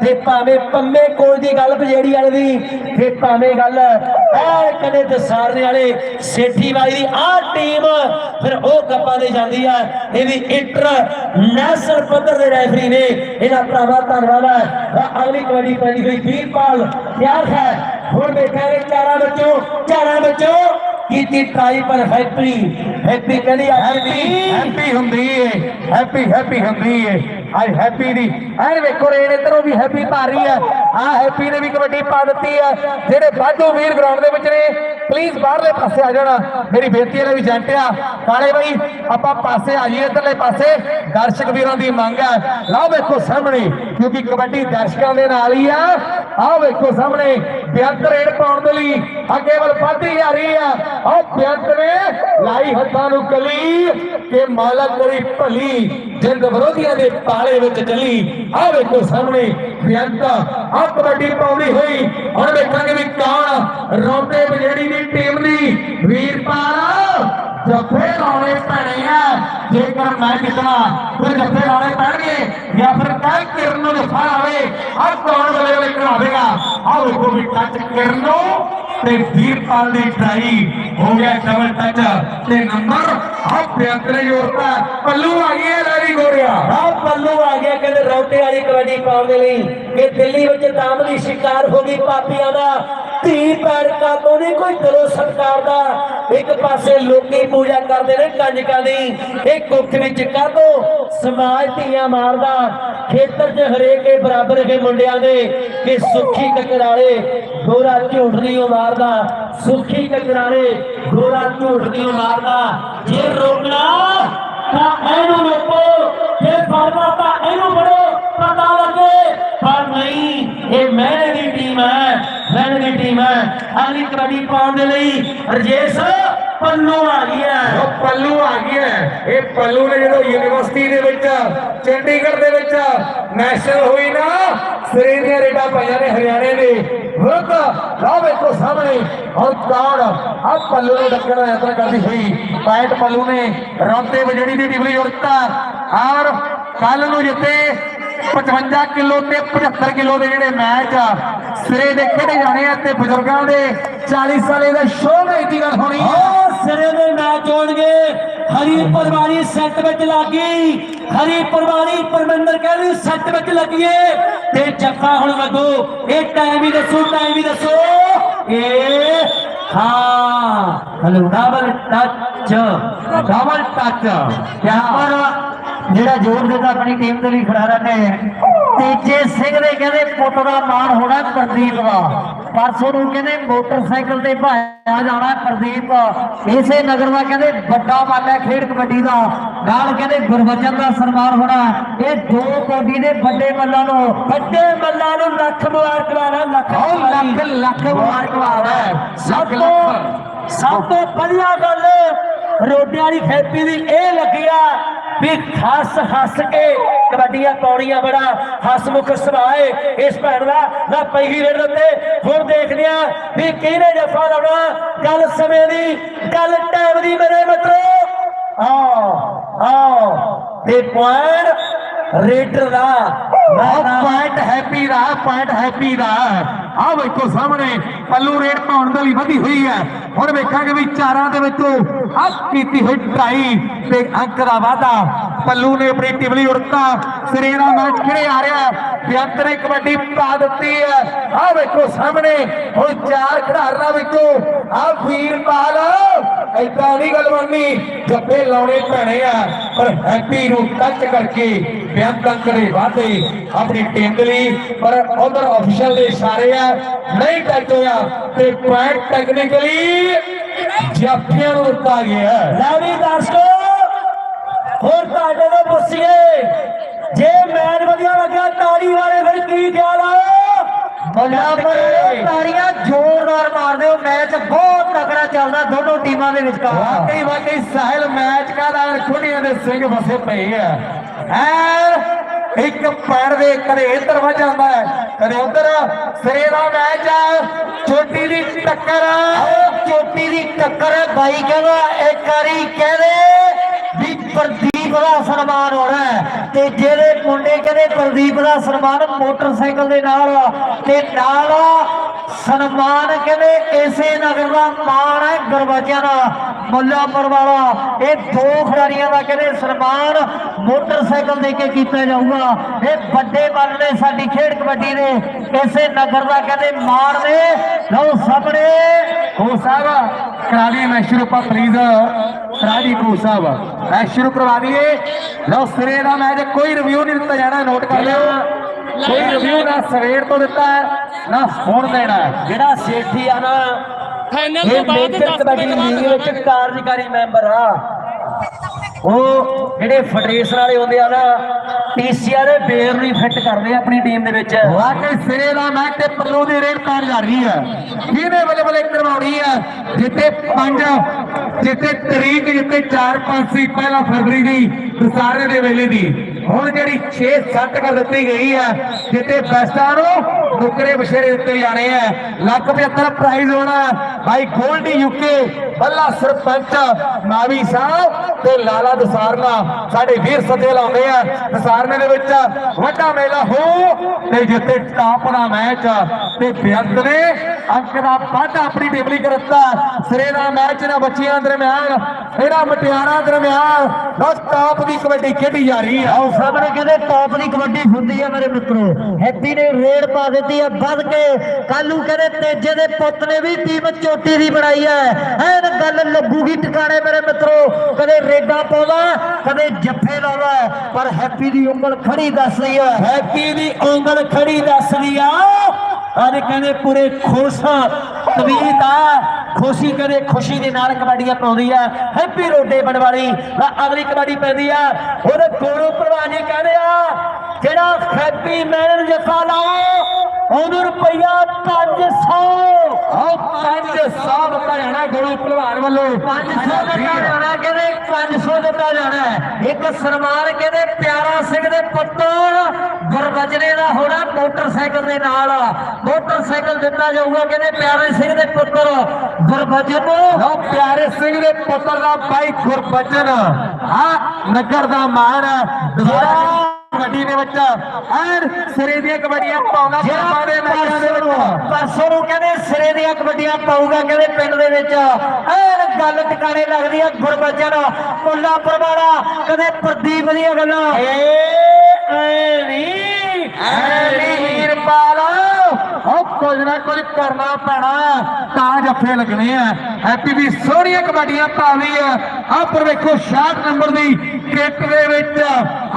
ਤੇ ਭਾਵੇਂ ਪੰਮੇ ਕੋਲ ਦੀ ਗੱਲ ਬਜੇੜੀ ਵਾਲੇ ਦੀ, ਤੇ ਭਾਵੇਂ ਗੱਲ ਐ ਕਦੇ ਦਸਾਰਨੇ ਵਾਲੇ, ਸੇਠੀ ਵਾਲੀ ਦੀ ਆਹ ਟੀਮ ਫਿਰ ਉਹ ਕੱਪਾਂ ਦੇ ਜਾਂਦੀ ਆ। ਇਹਦੀ ਇੰਟਰ ਨੈਸ਼ਨਲ ਪੱਧਰ ਦੇ ਰੈਫਰੀ ਨੇ। ਇਹਦਾ ਭਰਾਵਾ ਧੰਨਵਾਦ ਹੈ ਅਗਲੀ ਕਬੱਡੀ ਪੈਂਦੀ ਹੋਈ ਵੀਰਪਾਲ ਤਿਆਰ ਹੈ। ਹੁਣ ਦੇਖਾਂਗੇ ਚਾਰਾਂ ਵਿੱਚੋਂ ਚਾਰਾਂ ਵਿੱਚੋਂ ਕੀਤੀ ਟਰਾਈ ਪਰ ਫੈਕਟਰੀ ਫੈਕਟਰੀ ਕਹਿੰਦੀ ਆ ਹੈਪੀ ਹੁੰਦੀ ਏ ਹੈਪੀ ਹੈਪੀ ਹੁੰਦੀ ਏ। ਅੱਜ ਹੈਪੀ ਦੀ। ਐਨ ਵੇਖੋ ਰੇਡ ਇਧਰੋਂ ਵੀ ਹੈਪੀ ਪਾ ਹੈ। ਆ ਹੈਪੀ ਨੇ ਵੀ ਕਬੱਡੀ ਪਾ ਦਿੱਤੀ ਹੈ। ਜਿਹੜੇ ਬਾਜੂ ਵੀਰ ਗਰਾਊਂਡ ਦੇ ਵਿੱਚ ਨੇ ਪਲੀਜ਼ ਬਾਹਰਲੇ ਪਾਸੇ ਆ ਜਾਣਾ। ਮੇਰੀ ਬੇਨਤੀ ਹੈ ਵੀ ਜੰਟਿਆ ਕਾਲੇ ਬਾਈ, ਆਪਾਂ ਪਾਸੇ ਆ ਜਾਈਏ ਇਧਰਲੇ ਪਾਸੇ। ਦਰਸ਼ਕ ਵੀਰਾਂ ਦੀ ਮੰਗ ਹੈ। ਲਓ ਵੇਖੋ ਸਾਹਮਣੇ, ਕਿਉਂਕਿ ਕਬੱਡੀ ਦਰਸ਼ਕਾਂ ਦੇ ਨਾਲ ਹੀ ਆ। ਆਹ ਵੇਖੋ ਸਾਹਮਣੇ ਬੇਅੰਤ ਰੇਡ ਪਾਉਣ ਦੇ ਲਈ ਅੱਗੇ ਵੱਲ ਵੱਧਦੀ ਜਾ ਰਹੀ ਆ। ਆਹ ਬੇਅੰਤ ਨੇ ਲਾਈ ਹੱਥਾਂ ਨੂੰ ਕਲੀ ਕਿ ਮਾਲਕ ਕਰੀ ਭਲੀ, ਜਿੰਦ ਵਿਰੋਧੀਆਂ ਦੇ ਪਾਲੇ ਵਿੱਚ ਚੱਲੀ। ਆਹ ਵੇਖੋ ਸਾਹਮਣੇ ਬੇਅੰਤ ਆਹ ਕਬੱਡੀ ਪਾਉਂਦੀ ਹੋਈ। ਹੁਣ ਵੇਖਾਂਗੇ ਵੀ ਕੌਣ ਰੋਂਦੇ ਬਜੇੜੀ ਦੀ ਟੀਮ ਦੀ। ਵੀਰਪਾਲ ਜੱਫੇ ਲਾਉਣੇ ਪੈਣੇ ਆ। ਜੇਕਰ ਮੈਂ ਜਿੱਤਣਾ, ਫਿਰ ਜੱਫੇ ਲਾਉਣੇ ਪੈਣਗੇ ਜਾਂ ਫਿਰ ਕੱਲ ਕਿਰਨ ਨੂੰ ਜੱਫਾ ਆਵੇ ਆਹ ਕੌਣ ਬਲੇ ਬਲੇ ਕਰਾਵੇਗਾ ਆਹ ਵੇਖੋ ਵੀ ਟੱਚ ਕਿਰਨ ਤੇ ਵੀਰਪਾਲ ਦੀ ਟਰਾਈ ਹੋ ਗਿਆ ਡਬਲ ਟੱਚ ਤੇ ਨੰਬਰ ਆਹ ਬਿਆੰਤਰੇ ਜੋੜਤਾ ਪੱਲੂ ਆ ਗਿਆ ਲੈਰੀ ਗੋਰਿਆ। ਆ ਪੱਲੂ ਆ ਗਿਆ, ਕਹਿੰਦੇ ਰੌਟੇ ਵਾਲੀ ਕਬੱਡੀ ਪਾਉਣ ਦੇ ਲਈ ਇਹ ਦਿੱਲੀ ਵਿੱਚ ਦਾਮ ਸ਼ਿਕਾਰ ਹੋ ਗਈ ਪਾਪੀਆਂ ਦਾ। ਧੀ ਪੈਰ ਕਾਤੋਂ ਨਹੀਂ, ਕੋਈ ਦਿਲੋਂ ਸਰਕਾਰ ਦਾ। ਇੱਕ ਪਾਸੇ ਲੋਕੀ ਪੂਜਾ ਕਰਦੇ ਨੇ ਕੰਜਕਾਂ ਦੀ ਇਹ ਕੁੱਖ ਵਿੱਚ ਕਾਤੋਂ ਸਮਾਜ ਧੀਆਂ ਮਾਰਦਾ। ਖੇਤਰ 'ਚ ਹਰੇਕ ਦੇ ਬਰਾਬਰ ਹੈ ਮੁੰਡਿਆਂ ਦੇ ਕਿ ਸੁੱਖੀ ਕਕਰਾਲੇ, ਗੋਰਾ ਝੂਠ ਨਹੀਂ ਉਹ ਮਾਰਦਾ। ਸੁੱਖੀ ਕਕਰਾਲੇ, ਗੋਰਾ ਝੂਠ ਨਹੀਂ ਉਹ ਮਾਰਦਾ। ਜੇ ਰੋਕਣਾ ਤਾਂ ਇਹਨੂੰ ਰੋਕੋ, ਜੇ ਫੜਨਾ ਤਾਂ ਇਹਨੂੰ ਫੜੋ। ਪਤਾ ਲੱਗੇ, ਪਰ ਨਹੀਂ, ਇਹ ਮੈਨੇ ਦੀ ਟੀਮ ਹੈ। ਮੈਨੇ ਦੀ ਟੀਮ ਹੈ। ਅਗਲੀ ਕਬੱਡੀ ਪਾਉਣ ਦੇ ਲਈ ਰਜੇਸ਼ ਪੱਲੂ ਆ ਗਈ ਉਹ ਪੱਲੂ ਆ ਗਿਆ ਇਹ ਪੱਲੂ ਨੇ ਜਦੋਂ ਯੂਨੀਵਰਸਿਟੀ ਦੇ ਵਿੱਚ, ਚੰਡੀਗੜ੍ਹ ਦੇ ਵਿੱਚ ਨੈਸ਼ਨਲ ਹੋਈ ਨਾ ਸਰੀਰ ਦੀਆਂ ਰੇਡਾਂ ਪਾਈਆਂ ਨੇ ਹਰਿਆਣੇ ਦੇ ਵਿਰੁੱਧ ਲਓ ਵੇਖੋ ਸਾਹਮਣੇ। ਹੁਣ ਕੌਣ? ਆ ਪੱਲੂ ਨੂੰ ਡੱਕਣ ਦਾ ਕਰਦੀ ਹੋਈ ਪੈਟ ਪੱਲੂ ਨੇ, ਰੌਂਤੇ ਵਜੜੀ ਦੀ ਟਿਬਲੀ ਉੜਤਾ ਔਰ ਕੱਲ ਨੂੰ ਜਿੱਤੇ 55 ਕਿਲੋ ਤੇ 75 ਕਿਲੋ ਦੇ ਜਿਹੜੇ ਮੈਚ ਆ ਸਿਰੇ ਦੇ ਖੇਡੇ ਜਾਣੇ ਆ ਤੇ ਬਜ਼ੁਰਗਾਂ ਦੇ 40 ਸਾਲੇ ਦਾ ਸ਼ੋਅ ਦੀ ਗੱਲ ਹੋਣੀ। ਆ ਸਿਰੇ ਦੇ ਮੈਚ ਹੋਣਗੇ। ਹਰੀ ਪਰਵਾਰੀ ਸੈੱਟ ਵਿੱਚ ਲੱਗੀ। ਹਰੀ ਪਰਵਾਰੀ ਪਰਮਿੰਦਰ ਕਹਿੰਦੀ ਸੈੱਟ ਵਿੱਚ ਲੱਗੀਏ। ਤੇ ਜੱਫਾ ਹੁਣ ਲੱਗੋ। ਇਹ ਟਾਈਮ ਹੀ ਦੱਸੋ ਟਾਈਮ ਹੀ ਦੱਸੋ। ਇਹ ਹਾਂ hello double touch double touch ਕਿਆ ਪਰ ਜਿਹੜਾ ਜੋਰ ਦਿੱਤਾ ਆਪਣੀ ਟੀਮ ਦੇ ਲਈ ਖਿਡਾਰਾ ਨੇ ਤੇਜੇ ਸਿੰਘ ਦੇ ਕਹਿੰਦੇ ਪੁੱਤ ਦਾ ਮਾਣ ਹੋਣਾ ਪ੍ਰਦੀਪ ਦਾ। ਪਰਸੋਂ ਨੂੰ ਕਹਿੰਦੇ ਮੋਟਰਸਾਈਕਲ ਤੇ ਭਾਇਆ ਜਾਣਾ ਪ੍ਰਦੀਪ। ਇਸੇ ਨਗਰ ਦਾ ਕਹਿੰਦੇ ਵੱਡਾ ਮਾਲਾ ਖੇਡ ਕਬੱਡੀ ਦਾ। ਨਾਲ ਕਹਿੰਦੇ ਗੁਰਬਚਨ ਦਾ ਸਨਮਾਨ ਹੋਣਾ ਇਹ ਦੋ ਕਬੱਡੀ ਦੇ ਵੱਡੇ ਮੱਲਾਂ ਨੂੰ ਵੱਡੇ ਮੱਲਾਂ ਨੂੰ ਲੱਖ ਮੁਬਾਰਕਬਾਦ ਲੱਖ ਉਹ ਲੱਖ ਲੱਖ ਮੁਬਾਰਕਬਾਦ ਹੈ। ਸਭ ਤੋਂ ਸਭ ਤੋਂ ਵਧੀਆ ਗੱਲ ਰੋਡਿਆਂ ਵਾਲੀ ਖੇਪੀ ਦੀ ਇਹ ਲੱਗੀ ਆ। ਵੀ ਹੱਸ ਹੱਸ ਕੇ ਕਬੱਡੀਆਂ ਪਾਉਣੀਆਂ ਬੜਾ ਹਸਮੁਖ ਸੁਭਾਅ ਏ ਇਸ ਭੈਣ ਦਾ ਨਾ ਪਈ ਰੇਡ ਉੱਤੇ। ਹੁਣ ਦੇਖਦੇ ਆ ਵੀ ਕਿਹਨੇ ਜਫਾ ਲਾਉਣਾ। ਗੱਲ ਸਮੇਂ ਦੀ, ਗੱਲ ਟਾਈਮ ਦੀ ਮੇਰੇ ਮਿੱਤਰੋ। ਆਓ ਆਓ ਤੇ ਪੁਆਇੰਟ ਰੇਡਰ ਦਾ। ਪੁਆਇੰਟ ਹੈਪੀ ਦਾ ਪੁਆਇੰਟ ਹੈਪੀ ਦਾ। ਆਹ ਵੇਖੋ ਸਾਹਮਣੇ ਪੱਲੂ ਰੇਡ ਪਾਉਣ ਦੇ ਲਈ ਵਧੀ ਹੋਈ ਹੈ। ਹੁਣ ਵੇਖਾਂਗੇ ਵੀ ਚਾਰਾਂ ਦੇ ਵਿੱਚੋਂ ਆਹ ਕੀਤੀ ਹੋਈ ਢਾਈ ਤੇ ਅੰਕ ਦਾ ਵਾਧਾ। ਪੱਲੂ ਨੇ ਆਪਣੀ ਟਿਬਲੀ ਉੜਤਾ ਸਿਰੇ ਦਾ ਮੈਚ ਖਿੜੇ ਆ ਰਿਹਾ ਬਿਆੰਤ ਨੇ ਕਬੱਡੀ ਪਾ ਦਿੱਤੀ ਹੈ। ਆਹ ਵੇਖੋ ਸਾਹਮਣੇ ਹੁਣ ਚਾਰ ਖਿਡਾਰਨਾਂ ਵਿੱਚੋਂ ਆਹ ਵੀਰਪਾਲ ਏਦਾਂ ਨਹੀਂ ਗੱਲ ਬਣਨੀ ਜੱਫੇ ਲਾਉਣੇ ਪੈਣੇ ਆ ਪਰ ਹੈਪੀ ਨੂੰ ਟੱਚ ਕਰਕੇ ਬਿਆੰਤ ਅੰਕ ਦੇ ਵਾਧੇ ਆਪਣੀ ਟੀਮ ਦੇ ਲਈ ਪਰ ਉਧਰ ਅਫੀਸ਼ੀਅਲ ਦੇ ਇਸ਼ਾਰੇ ਆ ਨਹੀਂ ਟੱਚ ਹੋਇਆ ਤੇ ਪੁਆਇੰਟ ਟੈਕਨੀਕਲੀ ਜਾਫੀਆਂ ਨੂੰ ਦਿੱਤਾ ਗਿਆ। ਲੈ ਵੀ ਦਰਸ਼ਕੋ ਹੋਰ ਤੁਹਾਡੇ ਤੋਂ ਪੁੱਛੀਏ ਜੇ ਮੈਚ ਵਧੀਆ ਲੱਗਿਆ ਤਾੜੀ ਵਾਲੇ ਫਿਰ ਕੀ ਖਿਆਲ ਆ ਮੁੱਲਾ ਪਰ ਤਾੜੀਆਂ ਜ਼ੋਰਦਾਰ ਮਾਰਦੇ ਹੋ ਮੈਚ ਬਹੁਤ ਤਕੜਾ ਚੱਲਦਾ ਦੋਨੋਂ ਟੀਮਾਂ ਦੇ ਵਿਚਕਾਰ। ਵਾਕਈ ਵਾਕਈ ਸਾਹਿਲ ਮੈਚ ਕਾਦਾ ਖੁੱਡੀਆਂ ਦੇ ਸਿੰਘ ਫਸੇ ਪਏ ਆ। ਐ ਇੱਕ ਪੈਰ ਦੇ ਕਦੇ ਇੱਧਰ ਵੱਜ ਜਾਂਦਾ ਹੈ, ਕਦੇ ਉੱਧਰ। ਸਿਰੇ ਦਾ ਮੈਚ ਆ ਚੋਟੀ ਦੀ ਟੱਕਰ ਉਹ ਚੋਟੀ ਦੀ ਟੱਕਰ ਬਾਈ ਕਹਿੰਦਾ, ਇੱਕ ਵਾਰੀ ਕਹਦੇ ਵੀ ਪ੍ਰਦੀਪ ਦਾ ਸਨਮਾਨ ਹੋਣਾ ਤੇ ਜਿਹੜੇ ਮੁੰਡੇ ਕਹਿੰਦੇ ਪ੍ਰਦੀਪ ਦਾ ਸਨਮਾਨ ਮੋਟਰਸਾਈਕਲ ਦੇ ਨਾਲ ਤੇ ਨਾਲ ਸਨਮਾਨ ਕਹਿੰਦੇ ਇਸੇ ਨਗਰ ਦਾ ਮਾਣ ਹੈ ਗਰਵਾਜਿਆਂ ਦਾ, ਮੁੱਲਾਪੁਰ ਵਾਲਾ। ਇਹ ਦੋ ਖਿਡਾਰੀਆਂ ਦਾ ਕਹਿੰਦੇ ਸਨਮਾਨ ਮੋਟਰਸਾਈਕਲ ਦੇ ਕੇ ਕੀਤਾ ਜਾਊਗਾ? ਇਹ ਵੱਡੇ ਬਲ ਨੇ ਸਾਡੀ ਖੇਡ ਕਬੱਡੀ ਦੇ। ਇਸੇ ਨਗਰ ਦਾ ਕਹਿੰਦੇ ਮਾਣ ਨੇ? ਲਓ ਸਾਹਮਣੇ ਕੋ ਸਾਹਿਬ। ਕਰਾ ਦਈਏ ਮੈਚ ਸ਼ੁਰੂ ਆਪਾਂ ਪਲੀਜ਼ ਕਰਾ ਕੋ ਸਾਹਿਬ। ਮੈਚ ਸ਼ੁਰੂ ਕਰਵਾ ਦਈਏ ਲਓ ਸਿਰੇ ਦਾ ਮੈਚ, ਕੋਈ ਰਿਵਿਊ ਨਹੀਂ ਦਿੱਤਾ ਜਾਣਾ ਨੋਟ ਕਰ ਲਿਓ ਕੋਈ ਰਿਵਿਊ ਨਾ ਸਵੇਰ ਤੋਂ ਦਿੱਤਾ ਹੈ। ਨਾ ਹੁਣ ਦੇਣਾ ਜਿਹੜਾ ਸੇਠੀ ਆ ਨਾ ਫਾਈਨਲ ਤੋਂ ਬਾਅਦ ਮੇਜਰ 10 ਕਬੱਡੀ ਮਿੰਟ ਬਾਅਦ ਵਿੱਚ ਕਾਰਜਕਾਰੀ ਮੈਂਬਰ ਆ। ਉਹ ਜਿਹੜੇ ਫੈਡਰੇਸ਼ਨ ਵਾਲੇ ਹੁੰਦੇ ਆ ਨਾ ਟੀਸੀਆ ਦੇ ਬੇਰ ਨੂੰ ਫਿੱਟ ਕਰਦੇ ਆਪਣੀ ਟੀਮ ਦੇ ਵਿੱਚ। ਵਾਕਈ ਸਿਰੇ ਦਾ ਮੈਚ ਤੇ ਪੱਲੂ ਦੀ ਰੇਡ ਪਾਰ ਜਾ ਰਹੀ ਹੈ। ਕਿਹਨੇ ਬੱਲੇ ਬੱਲੇ ਕਰਵਾਉਣੀ ਹੈ? ਜਿੱਤੇ ਪੰਜ ਜਿੱਤੇ ਤਰੀਕ ਜਿੱਤੇ 4 5 ਸੀ ਪਹਿਲਾ ਫਰਵਰੀ ਦੀ ਦਸਾਰੇ ਦੇ ਵੇਲੇ ਦੀ। ਹੁਣ ਜਿਹੜੀ 6 7 ਕਰ ਦਿੱਤੀ ਗਈ ਹੈ ਜਿੱਤੇ ਬੈਸਟਾਂ ਨੂੰ ਨੁਕਰੇ ਬਸ਼ੇਰੇ ਦਿੱਤੇ ਜਾਣੇ ਆ। ਲੱਖ 75 ਪ੍ਰਾਈਜ਼ ਹੋਣਾ ਭਾਈ ਗੋਲਡੀ ਯੂਕੇ ਬੱਲਾ ਸਰਪੰਚ ਮਾਵੀ ਸਾਹਿਬ ਤੇ ਲਾਲਾ ਦਸਾਰਨਾ। ਸਾਡੇ ਵੀਰ ਸੱਦੇ ਲਾਉਂਦੇ ਆ। ਦਸਾਰਨੇ ਦੇ ਵਿੱਚ ਵੱਡਾ ਮੇਲਾ ਹੋ ਤੇ ਜਿੱਤੇ ਟਾਪ ਦਾ ਮੈਚ ਤੇ ਬੇਅੰਤ ਨੇ ਅੰਕ ਦਾ ਵਾਧਾ ਆਪਣੀ ਟੀਮ ਲਈ ਕਰਤਾ ਸਿਰੇ ਦਾ ਮੈਚ ਨਾ ਬੱਚਿਆਂ ਦਰਮਿਆਨ ਇਹਨਾਂ ਮਟਿਆਰਾਂ ਦਰਮਿਆਨ। ਬਸ ਟਾਪ ਦੀ ਕਬੱਡੀ ਖੇਡੀ ਜਾ ਰਹੀ ਹੈ ਆਓ ਸਾਹਮਣੇ ਕਹਿੰਦੇ ਟੌਪ ਦੀ ਕਬੱਡੀ ਹੁੰਦੀ ਆ ਮੇਰੇ ਮਿੱਤਰੋ। ਹੈਪੀ ਨੇ ਰੇਡ ਪਾ ਦਿੱਤੀ ਆ ਵੱਧ ਕੇ। ਕੱਲੂ ਕਹਿੰਦੇ ਤੇਜੇ ਦੇ ਪੁੱਤ ਨੇ ਵੀ ਟੀਮ ਚੋਟੀ ਦੀ ਬਣਾਈ ਹੈ ਐਨ ਗੱਲ ਲੱਗੂਗੀ ਟਿਕਾਣੇ ਮੇਰੇ ਮਿੱਤਰੋ। ਕਦੇ ਰੇਡਾ ਪਾਉਂਦਾ ਕਦੇ ਜੱਫੇ ਲਾਉਂਦਾ ਪਰ ਹੈਪੀ ਦੀ ਉਂਗਲ ਖੜੀ ਦੱਸਦੀ ਆ। ਹੈਪੀ ਦੀ ਉਂਗਲ ਖੜੀ ਦੱਸਦੀ ਆ। ਅੱਜ ਕਹਿੰਦੇ ਪੂਰੇ ਖੁਸ਼ ਤਵੀਤ ਆ। ਖੁਸ਼ੀ ਕਰੇ, ਖੁਸ਼ੀ ਦੇ ਨਾਲ ਕਬੱਡੀਆਂ ਪਾਉਂਦੀ ਆ। ਹੈਪੀ ਰੋਡੇ ਬਣਵਾਲੀ ਤਾਂ ਅਗਲੀ ਕਬੱਡੀ ਪੈਂਦੀ ਆ। ਉਹਦੇ ਗੋਰੂ ਪ੍ਰਵਾਨ ਕਹਿੰਦੇ ਆ, ਜਿਹੜਾ ਹੈਪੀ ਮੈਨ ਜਫਾ ਲਾਓ ਉਹਨੂੰ ਰੁਪਈਆ 500 ਆਓ ਪੰਜ ਸਾਹਿਬ ਘਰਿਆਣਾ ਗੁਰੂ ਭਲਵਾਨ ਵੱਲੋਂ। 500 ਦਿੱਤਾ ਜਾਣਾ ਕਹਿੰਦੇ 500 ਦਿੱਤਾ ਜਾਣਾ ਹੈ। ਇੱਕ ਸਨਮਾਨ ਕਹਿੰਦੇ ਪਿਆਰਾ ਸਿੰਘ ਦੇ ਪੁੱਤਰ ਗੁਰਬਜਨੇ ਦਾ ਹੋਣਾ ਮੋਟਰਸਾਈਕਲ ਦੇ ਨਾਲ। ਮੋਟਰਸਾਈਕਲ ਦਿੱਤਾ ਜਾਊਗਾ ਕਹਿੰਦੇ ਪਿਆਰੇ ਸਿੰਘ ਦੇ ਪੁੱਤਰ ਗੁਰਬਜਨ ਨੂੰ। ਲਓ ਪਿਆਰੇ ਸਿੰਘ ਦੇ ਪੁੱਤਰ ਦਾ ਭਾਈ ਗੁਰਬਚਨ। ਆ ਨਗਰ ਦਾ ਮਾਣ ਦੁਬਾਰਾ ਕਬੱਡੀ ਦੇ ਵਿੱਚ। ਐਨ ਸਿਰੇ ਦੀਆਂ ਕਬੱਡੀਆਂ ਪਾਉਂਦਾ ਫਿਰਮਾਂ ਦੇ ਮੈਚਾਂ ਦੇ ਵਿੱਚ। ਪਰਸੋਂ ਨੂੰ ਕਹਿੰਦੇ ਸਿਰੇ ਦੀਆਂ ਕਬੱਡੀਆਂ ਪਾਊਗਾ ਕਹਿੰਦੇ ਪਿੰਡ ਦੇ ਵਿੱਚ। ਐਨ ਗੱਲ ਟਿਕਾਣੇ ਲੱਗਦੀ ਆ ਗੁਰਬਚਨ ਮੁੱਲਾ ਪਰਵਾੜਾ ਕਦੇ ਪ੍ਰਦੀਪ ਦੀਆਂ ਗੱਲਾਂ। ਏ ਐ ਨਹੀਂ ਐ ਨੀ ਵੀਰਪਾਲ ਉਹ ਕੁਝ ਨਾ ਕੁਝ ਕਰਨਾ ਪੈਣਾ ਤਾਂ ਜੱਫੇ ਲੱਗਣੇ ਆ। ਹੈਪੀ ਵੀ ਸੋਹਣੀਆਂ ਕਬੱਡੀਆਂ ਪਾਵੀ ਆ। ਆ ਪਰ ਵੇਖੋ 66 ਨੰਬਰ ਦੀ ਕਿੱਟ ਦੇ ਵਿੱਚ।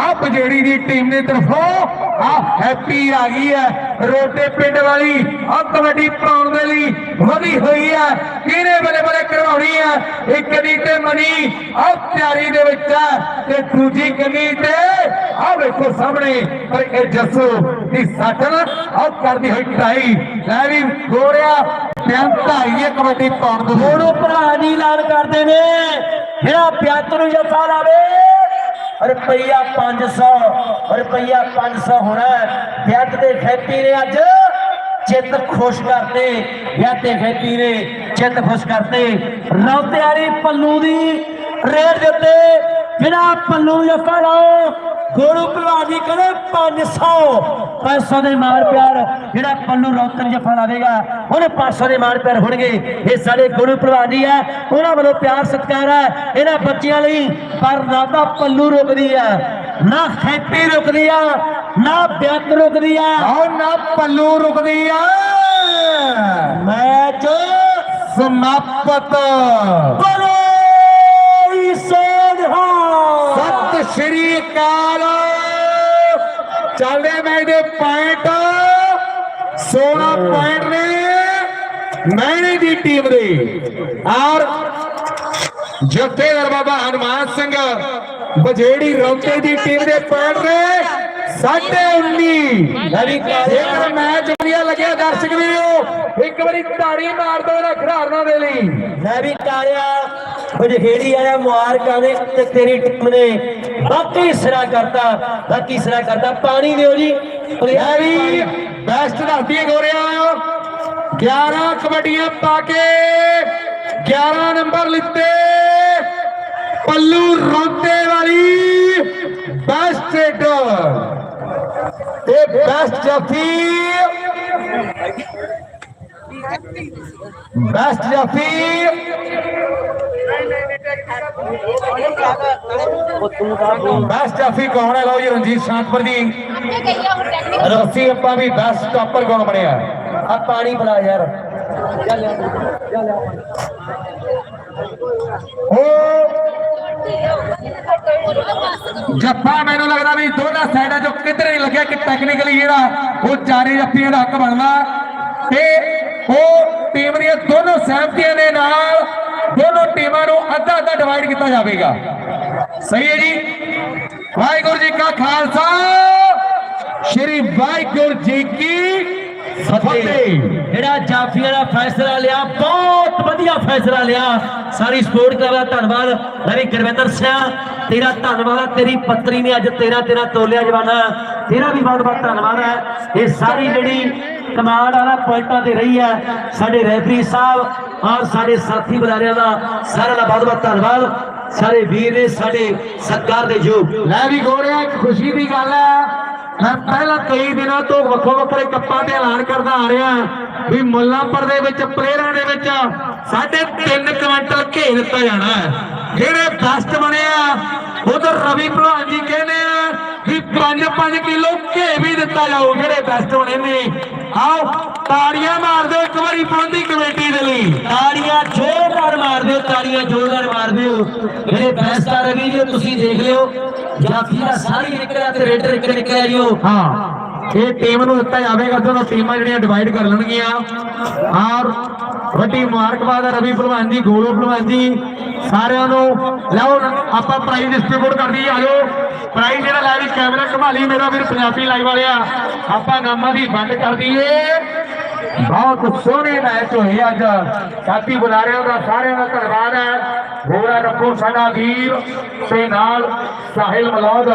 ਆ ਬਜੇੜੀ ਦੀ ਟੀਮ ਦੀ ਤਰਫੋਂ ਆ ਹੈਪੀ ਆ ਗਈ ਹੈ। ਰੋਟੇ ਪਿੰਡ ਵਾਲੀ ਆ ਕਬੱਡੀ ਪਾਉਣ ਦੇ ਲਈ ਵਧੀ ਹੋਈ ਹੈ। ਕਿਹਨੇ ਬਲੇ ਬਲੇ ਕਰਵਾਉਣੀ ਆ ਇੱਕ ਦੀ ਤੇ ਮਨੀ ਆ ਤਿਆਰੀ ਦੇ ਵਿੱਚ ਤੇ ਦੂਜੀ ਕਨੀ ਤੇ ਆ ਵੇਖੋ ਸਾਹਮਣੇ ਪਰ ਇਹ ਜੱਸੂ ਦੀ ਸੱਟਣ ਆ ਕਰਦੀ ਹੋਈ ਟਾਈ ਲੈ ਵੀ ਗੋਰਿਆ ਬਿਆੰਤਾ ਕਬੱਡੀ ਪਾਉਣ ਦੇ ਉਹਨੂੰ ਭਰਾ ਦੀ ਐਲਾਨ ਕਰਦੇ ਨੇ। ਜਿਹੜਾ ਪਿਆਤ ਨੂੰ ਜੱਫਾ ਲਾਵੇ। ਰੁਪਈਆ 500 ਰੁਪਈਆ 500 ਹੋਣਾ ਪਿਆਤ ਦੇ ਖੇਤੀ ਨੇ ਅੱਜ ਚਿੱਤ ਖੁਸ਼ ਕਰਤੇ। ਵਿਆਹ ਤੇ ਖੇਤੀ ਨੇ ਚਿੱਤ ਖੁਸ਼ ਕਰਤੇ। ਰੌਤੇ ਵਾਲੀ ਪੱਲੂ ਦੀ ਰੇਡ ਦੇ ਉੱਤੇ ਜਿਹੜਾ ਪੱਲੂ ਨੂੰ ਲਾਓ ਗੋਰੂ ਭਲਵਾਨ ਜੀ ਕਹਿੰਦੇ 500 500 ਦੇ ਮਾਰ ਪਿਆਰ ਜਿਹੜਾ ਪੱਲੂ ਰੌਤਨ ਜੱਫਾ ਲਾਵੇਗਾ ਉਹਨੇ 500 ਦੇ ਮਾਰ ਪਿਆਰ ਹੋਣਗੇ। ਇਹ ਸਾਡੇ ਗੁਰੂ ਭਲਵਾਨ ਜੀ ਹੈ ਉਹਨਾਂ ਵੱਲੋਂ ਪਿਆਰ ਸਤਿਕਾਰ ਹੈ ਇਹਨਾਂ ਬੱਚਿਆਂ ਲਈ ਪਰ ਨਾ ਤਾਂ ਪੱਲੂ ਰੁਕਦੀ ਆ ਨਾ ਹੈਪੀ ਰੁਕਦੀ ਆ ਨਾ ਬਿਆਤ ਰੁਕਦੀ ਆ। ਆਓ ਨਾ ਪੱਲੂ ਰੁਕਦੀ ਆ। ਮੈਚ ਸਮਾਪਤ। ਬੋਲੇ ਸ਼੍ਰੀ ਅਕਾਲ। ਚੱਲਦੇ ਮੈਚ ਦੇ ਪੁਆਇੰਟ 16 ਪੁਆਇੰਟ ਨੇ ਮੈਨੇ ਦੀ ਟੀਮ ਦੇ। ਔਰ ਜਥੇਦਾਰ ਬਾਬਾ ਹਨੂਮਾਨ ਸਿੰਘ ਬਜੇੜੀ ਰੌਂਕੇ ਦੀ ਟੀਮ ਦੇ ਪੁਆਇੰਟ ਨੇ ਸਾਢੇ 19 ਰਵੀ ਕਾਲਿਆ ਜੇਕਰ ਮੈਚ ਵਧੀਆ ਲੱਗਿਆ ਦਰਸ਼ਕ ਵੀਰੋ। ਇੱਕ ਵਾਰੀ ਤਾੜੀ ਮਾਰ ਦਿਓ ਇਹਨਾਂ ਖਿਡਾਰਨਾਂ ਦੇ ਲਈ। ਮੈਂ ਵੀ ਤਾਰਿਆ ਬਜਹੇੜੀ ਆਇਆ ਮੁਬਾਰਕਾਂ ਨੇ ਤੇ ਤੇਰੀ ਟੀਮ ਨੇ ਬਾਕੀ ਸਿਰਾ ਕਰਤਾ ਬਾਕੀ ਸਿਰਾ ਕਰਤਾ। ਪਾਣੀ ਦਿਓ ਜੀ। ਲੈ ਬੈਸਟ ਦੱਸਦੀ ਗੋਰਿਆ। 11 ਕਬੱਡੀਆਂ ਪਾ ਕੇ 11 ਨੰਬਰ ਲਿੱਤੇ। ਪੱਲੂ ਰੋਂਦੇ ਵਾਲੀ ਬੈਸਟ ਹਿੱਟਰ ਤੇ ਬੈਸਟ ਜਫੀ ਬੈਸਟ ਜਫੀ ਬੈਸਟ ਜਫੀ ਕੌਣ ਹੈ ਲਓ ਜੀ ਰਣਜੀਤ ਸ਼ਾਂਤਪੁਰ ਜੀ ਰੱਸੀ ਆਪਾਂ ਵੀ ਬੈਸਟ ਟਾਪਰ ਕੌਣ ਬਣਿਆ? ਆ ਪਾਣੀ ਪਿਲਾ ਯਾਰ। ਜੱਫਾ ਮੈਨੂੰ ਲੱਗਦਾ ਵੀ ਦੋਨਾਂ ਸਾਈਡਾਂ ਚੋਂ ਕਿਧਰੇ ਨਹੀਂ ਲੱਗਿਆ ਕਿ ਟੈਕਨੀਕਲੀ ਜਿਹੜਾ ਉਹ ਚਾਰੇ ਜੱਫੀਆਂ ਦਾ ਹੱਕ ਬਣਦਾ। ਤੇ ਉਹ ਟੀਮ ਦੀਆਂ ਦੋਨੋਂ ਸਹਿਮਤੀਆਂ ਦੇ ਨਾਲ ਦੋਨੋਂ ਟੀਮਾਂ ਨੂੰ ਅੱਧਾ ਅੱਧਾ ਡਿਵਾਈਡ ਕੀਤਾ ਜਾਵੇਗਾ। ਸਹੀ ਹੈ ਜੀ? ਵਾਹਿਗੁਰੂ ਜੀ ਕਾ ਖਾਲਸਾ। ਸ਼੍ਰੀ ਵਾਹਿਗੁਰੂ ਜੀ ਕੀ ਫਤਿਹ। ਜਿਹੜਾ ਜਾਫੀਆਂ ਦਾ ਫੈਸਲਾ ਲਿਆ, ਬਹੁਤ ਵਧੀਆ ਫੈਸਲਾ ਲਿਆ। ਸਾਰੀ ਸਪੋਰਟ ਕਲੱਬ ਧੰਨਵਾਦ। ਰਵੀ ਗੁਰਵਿੰਦਰ ਸਿੰਘ, ਤੇਰਾ ਧੰਨਵਾਦ ਤੇਰੀ ਪੱਤਰੀ ਨੇ ਅੱਜ ਤੇਰਾ ਤੇਰਾ ਤੋਲਿਆ ਜਵਾਨਾ। ਤੇਰਾ ਵੀ ਬਹੁਤ ਬਹੁਤ ਧੰਨਵਾਦ ਹੈ ਇਹ ਸਾਰੀ ਜਿਹੜੀ ਕਮਾਂਡ ਵਾਲਾ ਪੁਆਇੰਟਾਂ ਤੇ ਰਹੀ ਹੈ। ਸਾਡੇ ਰੈਫਰੀ ਸਾਹਿਬ ਔਰ ਸਾਡੇ ਸਾਥੀ ਬੁਲਾਰਿਆਂ ਦਾ ਸਾਰਿਆਂ ਦਾ ਬਹੁਤ ਬਹੁਤ ਧੰਨਵਾਦ। ਸਾਰੇ ਵੀਰ ਨੇ ਸਾਡੇ ਸਤਿਕਾਰ ਦੇ ਯੋਗ। ਲੈ ਵੀ ਗੋਰਿਆ, ਇੱਕ ਖੁਸ਼ੀ ਦੀ ਗੱਲ ਹੈ। ਮੈਂ ਪਹਿਲਾਂ ਕਈ ਦਿਨਾਂ ਤੋਂ ਵੱਖੋ ਵੱਖਰੇ ਕੱਪਾਂ ਤੇ ਐਲਾਨ ਕਰਦਾ ਆ ਰਿਹਾ ਵੀ ਮੁੱਲਾਂਪੁਰ ਦੇ ਵਿੱਚ ਪਲੇਅਰਾਂ ਦੇ ਵਿੱਚ ਸਾਡੇ 3 ਕੁਇੰਟਲ ਘੇ ਦਿੱਤਾ ਜਾਣਾ ਹੈ। ਜਿਹੜੇ ਬੈਸਟ ਬਣੇ ਆ, ਉਧਰ ਰਵੀ ਭਲਵਾਨ ਜੀ ਕਹਿੰਦੇ ਆ ਵੀ 5-5 ਕਿਲੋ ਘੇ ਵੀ ਦਿੱਤਾ ਜਾਊ ਜਿਹੜੇ ਬੈਸਟ ਬਣੇ ਨੇ। ਆਓ ਤਾੜੀਆਂ ਮਾਰ ਦਿਓ ਇੱਕ ਵਾਰੀ ਪ੍ਰਬੰਧੀ ਕਮੇਟੀ ਦੇ ਲਈ। ਤਾੜੀਆਂ ਜ਼ੋਰਦਾਰ ਮਾਰ ਦਿਓ ਤਾੜੀਆਂ ਜ਼ੋਰਦਾਰ ਮਾਰ ਦਿਓ। ਮੇਰੇ ਬੈਸਟ ਆ ਰਵੀ ਜੀ ਤੁਸੀਂ ਦੇਖ ਲਿਓ। ਜਾਫੀ ਦਾ ਸਾਰੀ ਨਿਕਲਿਆ ਤੇ ਰੇਡਰ ਨਿਕਲ ਨਿਕਲਿਆ ਜੀ ਹਾਂ ਇਹ ਟੀਮ ਨੂੰ ਦਿੱਤਾ ਜਾਵੇਗਾ ਦੋਨੋਂ ਟੀਮਾਂ ਜਿਹੜੀਆਂ ਡਿਵਾਈਡ ਕਰ ਲੈਣਗੀਆਂ। ਔਰ ਵੱਡੀ ਮੁਬਾਰਕਬਾਦ ਹੈ ਰਵੀ ਭਲਵਾਨ ਜੀ, ਗੋਲੂ ਭਲਵਾਨ ਜੀ, ਸਾਰਿਆਂ ਨੂੰ। ਲਓ, ਆਪਾਂ ਪ੍ਰਾਈਜ਼ ਡਿਸਟ੍ਰੀਬਿਊਟ ਕਰ ਦਈਏ ਆਜੋ ਪ੍ਰਾਈਜ਼ ਜਿਹੜਾ ਲੈ ਵੀ ਕੈਮਰਾ ਘਮਾਲੀ ਮੇਰਾ ਵੀਰ ਪੰਜਾਬੀ ਲਾਈਵ ਵਾਲਿਆ। ਆਪਾਂ ਨਾਮਾਂ ਦੀ ਵੰਡ ਕਰ ਦਈਏ। ਬਹੁਤ ਸੋਹਣੇ ਮੈਚ ਹੋਏ ਅੱਜ। ਸਾਥੀ ਬੁਲਾਰਿਆਂ ਦਾ ਸਾਰਿਆਂ ਦਾ ਧੰਨਵਾਦ ਹੈ। ਗੋਰਾ ਰੱਖੋ ਸਾਡਾ ਵੀਰ ਤੇ ਨਾਲ ਸਾਹਿਲ ਮਲੌਦ।